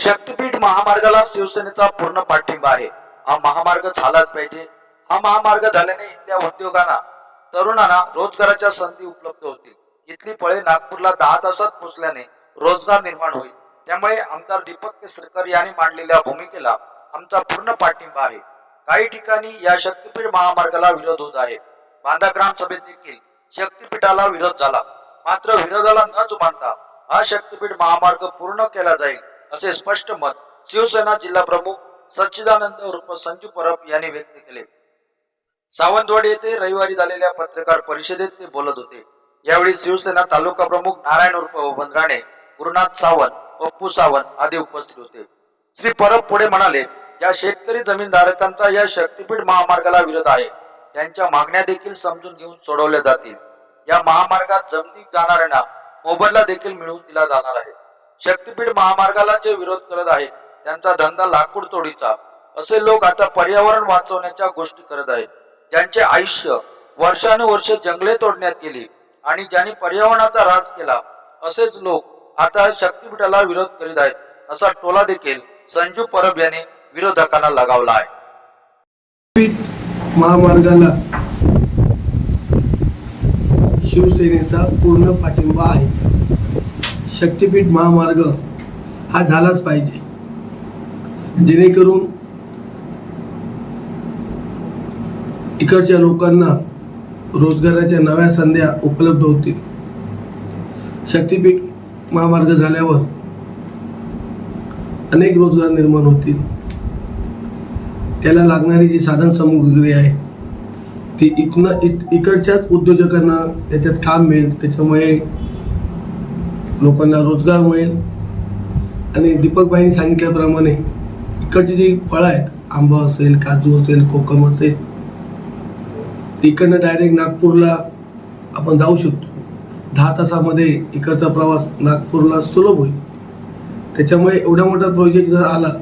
शक्तीपीठ महामार्गाला शिवसेनेचा पूर्ण पाठिंबा आहे. हा महामार्ग झालाच पाहिजे. हा महामार्ग झाल्याने इथल्या उद्योगांना तरुणांना रोजगाराच्या संधी उपलब्ध होतील. इथली फळे नागपूरला दहा तासात पोहोचल्याने रोजगार निर्माण होईल. त्यामुळे आमदार दीपक केसरकर यांनी मांडलेल्या भूमिकेला आमचा पूर्ण पाठिंबा आहे. काही ठिकाणी या शक्तीपीठ महामार्गाला विरोध होत आहे. बांधा ग्राम सभेत देखील शक्तीपीठाला विरोध झाला. मात्र विरोधाला न जुमानता हा शक्तीपीठ महामार्ग पूर्ण केला जाईल. असे स्पष्ट मत शिवसेना जिल्हा प्रमुख सच्चिदानंद उर्फ संजू परब यांनी व्यक्त केले. सावंतवाडी येथे रविवारी झालेल्या पत्रकार परिषदेत ते बोलत होते. यावेळी शिवसेना तालुका प्रमुख नारायण उर्फ बबन राणे गुरुनाथ सावंत पप्पू सावंत आदी उपस्थित होते. श्री परब पुढे म्हणाले या शेतकरी जमीनधारकांचा या शक्तीपीठ महामार्गाला विरोध आहे. त्यांच्या मागण्या देखील समजून घेऊन सोडवल्या जातील. या महामार्गात जमिनी जाणाऱ्यांना मोबदला देखील मिळवून दिला जाणार आहे. शक्तीपीठ महामार्गाला जे विरोध करत आहेत त्यांचा धंदा लाकूड तोडीचा असे लोक आता पर्यावरण वाचवण्याच्या गोष्टी करत आहेत. ज्यांचे आयुष्य वर्षानुवर्ष जंगले तोडण्यात गेली आणि ज्यांनी पर्यावरणाचा ऱ्हास केला असेच लोक आता शक्तीपीठाला विरोध करीत आहेत असा टोला देखील संजू परब यांनी विरोधकांना लगावला आहे. महामार्गाला शिवसेनेचा पूर्ण पाठिंबा आहे. शक्तीपीठ महामार्ग हा झालाच पाहिजे. जेणेकरून इकडच्या लोकांना रोजगाराच्या नव्या संध्या उपलब्ध होतील. शक्तीपीठ महामार्ग झाल्यावर अनेक रोजगार निर्माण होतील. त्याला लागणारी जी साधन सामुग्री आहे ती इथनं इत इकडच्याच उद्योजकांना त्याच्यात काम मिळेल. त्याच्यामुळे लोकांना रोजगार मिळेल. आणि दीपकबाईंनी सांगितल्याप्रमाणे इकडची जी फळं आहेत आंबा असेल काजू असेल कोकम असेल इकडनं डायरेक्ट नागपूरला आपण जाऊ शकतो. दहा तासामध्ये इकडचा प्रवास नागपूरला सुलभ होईल. त्याच्यामुळे एवढा मोठा प्रोजेक्ट जर आला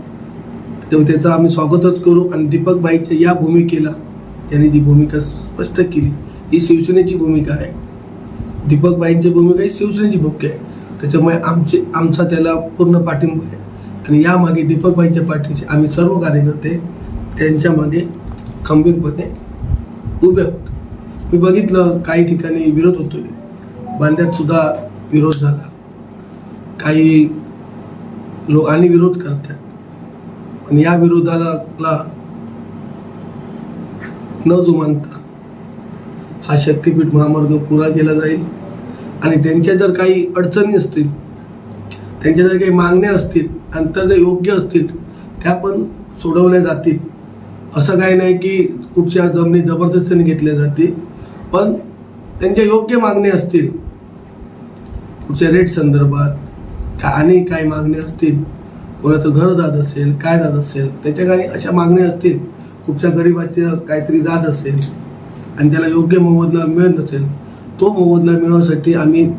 तर त्याचं आम्ही स्वागतच करू. आणि दीपकबाईच्या या भूमिकेला त्यांनी जी भूमिका स्पष्ट केली ही शिवसेनेची भूमिका आहे. दीपकबाईंची भूमिका ही शिवसेनेची भूमिका आहे. त्याच्यामुळे आमचे आमचा त्याला पूर्ण पाठिंबा आहे. आणि यामागे दीपकबाईंच्या पाठीशी आम्ही सर्व कार्यकर्ते त्यांच्या मागे खंबीरपणे उभे आहोत. मी बघितलं काही ठिकाणी विरोध होतोय. बांद्यात सुद्धा विरोध झाला. काही लोक आणि विरोध करतात. आणि या विरोधाला न जुमानता हा शक्तीपीठ महामार्ग पुरा केला जाईल. आणि त्यांच्या जर काही अडचणी असतील त्यांच्या जर काही मागण्या असतील आणि त्या जर योग्य असतील त्या पण सोडवल्या जातील. असं काही नाही की कुठच्या जमिनी जबरदस्तीने घेतल्या जातील पण त्यांच्या योग्य मागण्या असतील. कुठच्या रेट संदर्भात का आणि काही मागण्या असतील कोणाचं घर जात असेल काय जात असेल त्याच्या काही अशा मागण्या असतील. कुठच्या गरिबाचं काहीतरी जात असेल आणि त्याला योग्य मोबदला मिळत नसेल तो मोबदला मिळवण्यासाठी आम्ही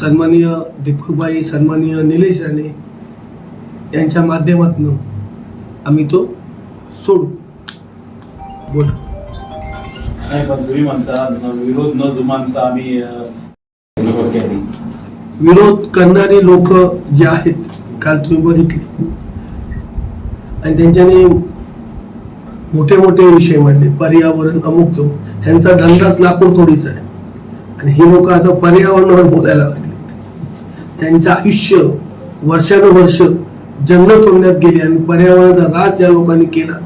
सन्माननीय दीपकबाई सन्माननीय निलेश राणे यांच्या माध्यमातून आम्ही तो सोडू. बोला. नाही पण तुम्ही म्हणता न- विरोध न जुमानता आम्ही विरोध करणारी लोक जे आहेत काल तुम्ही बघितले. आणि त्यांच्याने मोठे मोठे विषय मांडले. पर्यावरण अमुक तो. ह्यांचा धंदाच लाकूड तोडीचा आहे. आणि ही लोक आता पर्यावरणावर बोलायला लागली त्यांचं आयुष्य वर्षानुवर्ष जंगल तोडण्यात गेले आणि पर्यावरणाचा ऱ्हास या लोकांनी केला.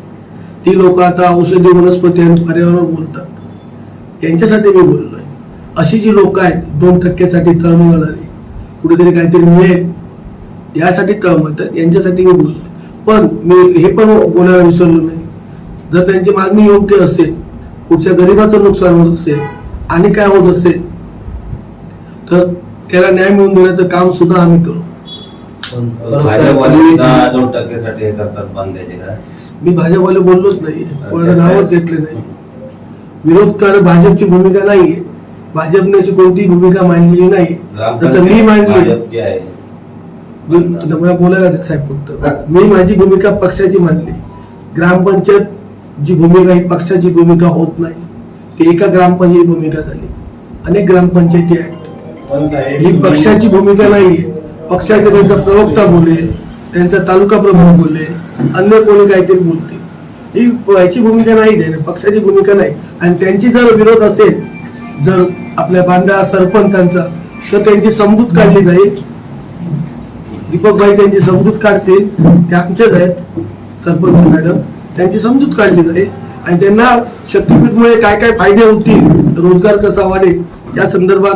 ती लोक आता औषधी वनस्पती आणि पर्यावरण बोलतात. यांच्यासाठी मी बोललोय. अशी जी लोक आहेत दोन टक्क्यासाठी तळमळणारी कुठेतरी काहीतरी मिळेल यासाठी तळमळतात यांच्यासाठी मी बोललोय. पण मी हे पण बोलायला विसरलो नाही. जर त्यांची मागणी योग्य असेल कुठच्या गरीबाचं नुकसान होत असेल आणि काय होत असेल तर त्याला न्याय मिळवून देण्याचं काम सुद्धा आम्ही करू. दोन टक्क्यासाठी हे करतात बांधायचे का? मी भाजपवाले बोललोच नाही कोणाचं नावच घेतले नाही. विरोध कर भाजपची भूमिका नाहीये. भाजपने अशी कोणती भूमिका मांडलेली नाही जसं मी मांडली. भाजपची आहे? मी- मला बोलायला साहेब फक्त. मी माझी भूमिका पक्षाची मांडली. ग्रामपंचायत जी भूमिका ही पक्षाची भूमिका होत नाही. ती एका ग्रामपंचायती भूमिका झाली. अनेक ग्रामपंचायती आहेत. ही पक्षाची भूमिका नाहीये. पक्षाचे त्यांचा प्रवक्ता बोलेल त्यांचा तालुका प्रमुख बोलले अन्य कोणी काहीतरी बोलते. ही याची भूमिका नाही पक्षाची भूमिका नाही. आणि त्यांची जर विरोध असेल जर आपल्या बांधा सरपंचांचा तर त्यांची समजूत काढली जाईल. दीपकभाई त्यांची समजूत काढतील. ते आमचेच आहेत सरपंच मॅडम. त्यांची समजूत काढली जाईल. आणि त्यांना शक्तीपीठमुळे काय काय फायदे होतील रोजगार कसा वाढेल या संदर्भात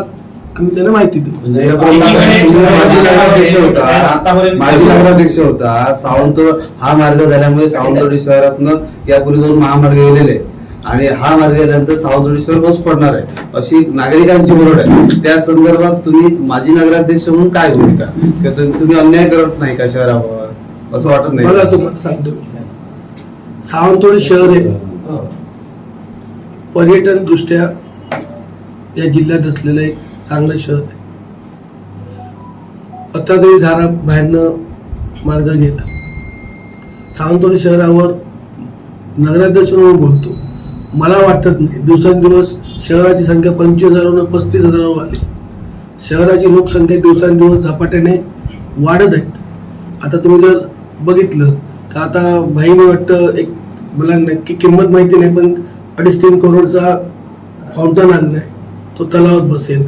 आम्ही त्यांना माहिती देऊ. माजी नगराध्यक्ष होता. आतापर्यंत- माजी नगराध्यक्ष होता. सावंत हा मार्ग झाल्यामुळे सावंतवाडी शहरातनं यापूर्वी दोन महामार्ग गेलेले. आणि हा मार्ग गेल्यानंतर सावंतवाडी शहर बस पडणार आहे. अशी नागरिकांची ओरड आहे. त्या संदर्भात तुम्ही माजी नगराध्यक्ष म्हणून काय भूमिका? तुम्ही- अन्याय करत नाही का शहरावर? असं वाटत नाही. मला का? तुम्हाला सांगतो सावंतवाडी शहर हे पर्यटन दृष्ट्या या जिल्ह्यात असलेलं एक चांगलं शहर आहे. आता झारा बाहेरनं मार्ग गेला. सावंतवाडी शहरावर नगराध्यक्ष म्हणून बोलतो. मला वाटत नाही. दिवसेंदिवस शहराची संख्या पंचवीस हजारावरून पस्तीस हजारावर आली. शहराची लोकसंख्या दिवसेंदिवस झपाट्याने वाढत आहेत आता तुम्ही जर बघितलं तर आता भाईने वाटतं एक मला नक्की किंमत माहिती नाही पण अडीच तीन करोडचा फाउंटन आणलाय. तो तलावात बसेल.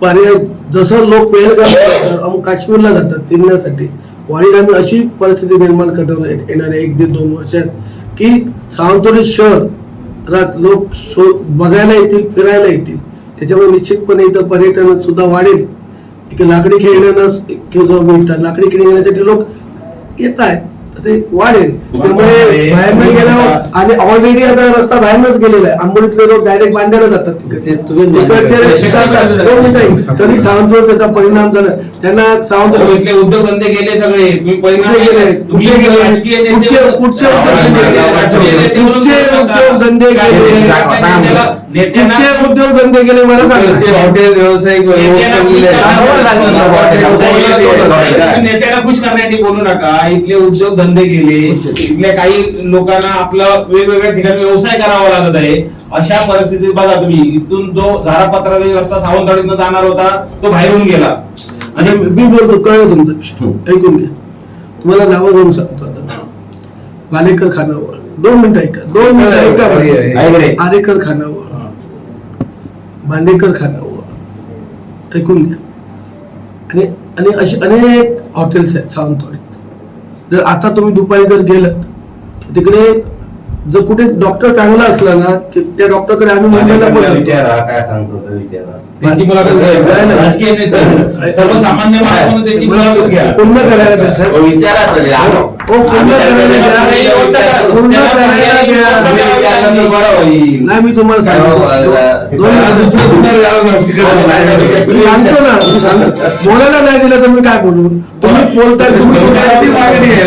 पर्याय जसं लोक पेहलगाम काश्मीरला जातात फिरण्यासाठी. वाणीरामी अशी परिस्थिती निर्माण करणार येणाऱ्या एक दीड दोन वर्षात की सावंतवाडी शहरात लोक शो बघायला येतील फिरायला येतील. त्याच्यामुळे निश्चितपणे इथं पर्यटन सुद्धा वाढेल. लाकडी खेळण्यानं किंवा मिळतात लाकडी खेळण्यासाठी लोक येत आहेत वाढेल त्यामुळे बाहेरनं गेल्यावर आणि ऑलरेडी आता रस्ता बाहेरनच गेलेला आहे आंबोलीतले लोक डायरेक्ट बांधायला जातात. तरी सावंतवाडी त्याचा परिणाम झाला त्यांना इथले उद्योगधंदे गेले सगळे तुम्ही परिणाम कुठे गेले? तुम्ही कुठे गेले? राजकीय नेते- कुठचे- कुठचे राजकीय नेते म्हणून कुठचे बोलता. उद्योगधंदे गेले मला सांगा हॉटेल व्यावसायिक नेत्याला खुश हॉटेल तुम्ही नेत्याला खुश करण्यासाठी बोलू नका. इथले उद्योग धंदे गेले इथल्या काही लोकांना आपलं वेगवेगळ्या ठिकाणी व्यवसाय करावा लागत आहे. अशा परिस्थितीत बघा तुम्ही इथून जो झारापत्राचा रस्ता सावंतवाडीतनं जाणार होता तो बाहेरून गेला. आणि मी बोलतो कळलं तुमचा. ऐकून घ्या. तुम्हाला नावं घेऊन सांगतो आता. भालेकर खानावळ दोन मिनिटं ऐका. दोन मिनिटं ऐका. आरेकर खानावळ बांदेकर खानावळ ऐकून घ्या. आणि आणि अशी अनेक हॉटेल्स आहेत सावंतवाडीत. जर आता तुम्ही दुपारी जर गेलात तिकडे जर कुठे डॉक्टर चांगला असला ना की त्या डॉक्टरकडे आम्ही मुंबईला काय सांगतो विचारा. त्यांची मुलाखत घ्या. राजकीय नेते. सर्वसामान्य माणूस म्हणून त्यांची मुलाखत घ्या. पूर्ण करायला द्या साहेब. हो, विचारा तरी आलो. हो पूर्ण करायला द्या. पूर्ण करायला द्या. नाही मी तुम्हाला सांगतो. सांगतो ना मी सांगतो. बोलायला नाही दिलं तर मी काय बोलू? तुम्ही बोलताय तुम्ही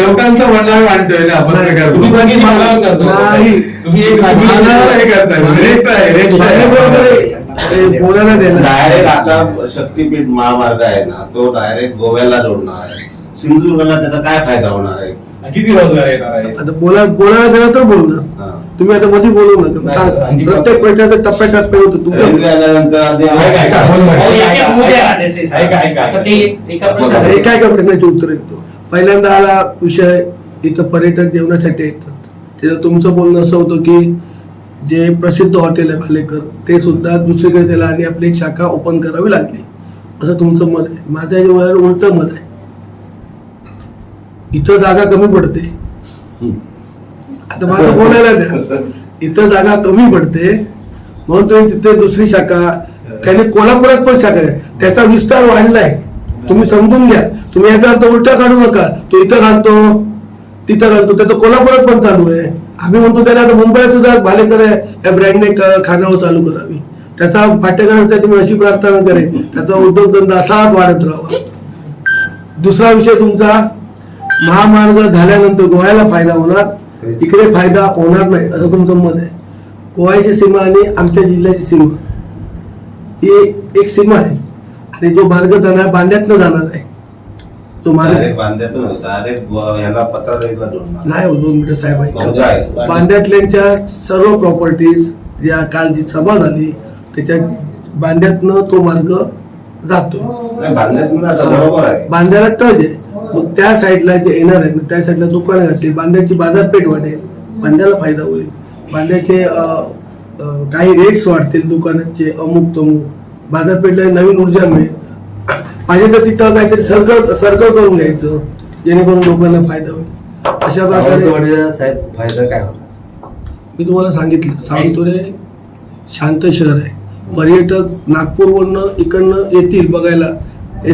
लोकांचं म्हणणं मांडतोय ना आपण काय करतो? तुम्ही तुम्ही मागणी करतो. नाही. तुम्ही एक हे करताय, रेट आहे, रेट आहे. बोलायला डायरेक्ट आता शक्तीपीठ महामार्ग आहे ना तो डायरेक्ट गोव्याला जोडणार आहे. सिंधुदुर्गला त्याचा काय फायदा होणार आहे? किती रोजगार येणार आहे? आता बोला बोलायला दिलं तर बोलणार. तुम्ही आता मध्ये बोलू नका. प्रत्येक प्रश्नाचं टप्प्याटप्प्याने होतं तुमचं. एक- एक एका हे काय काय प्रश्नाचे उत्तर येतो. पहिल्यांदा आला विषय इथं पर्यटक जेवणासाठी येतात. त्याचं तुमचं बोलणं असं होतं की जे प्रसिद्ध हॉटेल आहे भालेकर ते सुद्धा दुसरीकडे त्याला आणि आपली एक शाखा ओपन करावी लागली. असं तुमचं मत आहे? माझं याच्यावर उलट मत आहे. इथं जागा कमी पडते. आता माझं बोलायला द्या. इथं जागा कमी पडते म्हणून तुम्ही तिथे दुसरी शाखा त्याने कोल्हापुरात पण शाखा आहे. त्याचा विस्तार वाढलाय. तुम्ही समजून घ्या. तुम्ही याचा अर्थ उलटा काढू नका. तो इथं घालतो तिथं घालतो. त्याचं कोल्हापुरात पण चालू आहे. आम्ही म्हणतो त्याला आता मुंबईत सुद्धा भालेकर आहे या ब्रँडने खानावर चालू करावी. त्याचा पाठ्यक्रमासाठी मी अशी प्रार्थना करेन. त्याचा उद्योगधंदा असाच वाढत राहावा. दुसरा विषय तुमचा महामार्ग झाल्यानंतर गोव्याला फायदा होणार इकडे फायदा होणार नाही असं तुमचं मत आहे. गोव्याची सीमा आणि आमच्या जिल्ह्याची सीमा ही एक सीमा आहे. आणि जो मार्ग जाणार बांध्यातनं जाणार आहे. तो जोडणार नाही हो दोन मिनिटं साहेब आहे. सर्व प्रॉपर्टीज ज्या काल जी सभा झाली त्याच्या बांद्यातनं तो मार्ग जातो. आहे. बांद्याला टच आहे. मग त्या साईडला जे येणार आहेत ना त्या साईडला दुकानं घातली बांद्याची बाजारपेठ वाढेल बांद्याला फायदा होईल. अं, काही रेट्स वाढतील दुकानाचे अमुक तमुक बाजारपेठला नवीन ऊर्जा मिळेल. पाहिजे तर तिथं काहीतरी सर्कल सर्कल करून घ्यायचं जेणेकरून लोकांना फायदा होईल. अशा प्रकारे साहेब फायदा काय होणार? मी तुम्हाला सांगितलं सावंतवाडी शांत शहर आहे. पर्यटक नागपूरवरनं इकडनं येतील बघायला. हे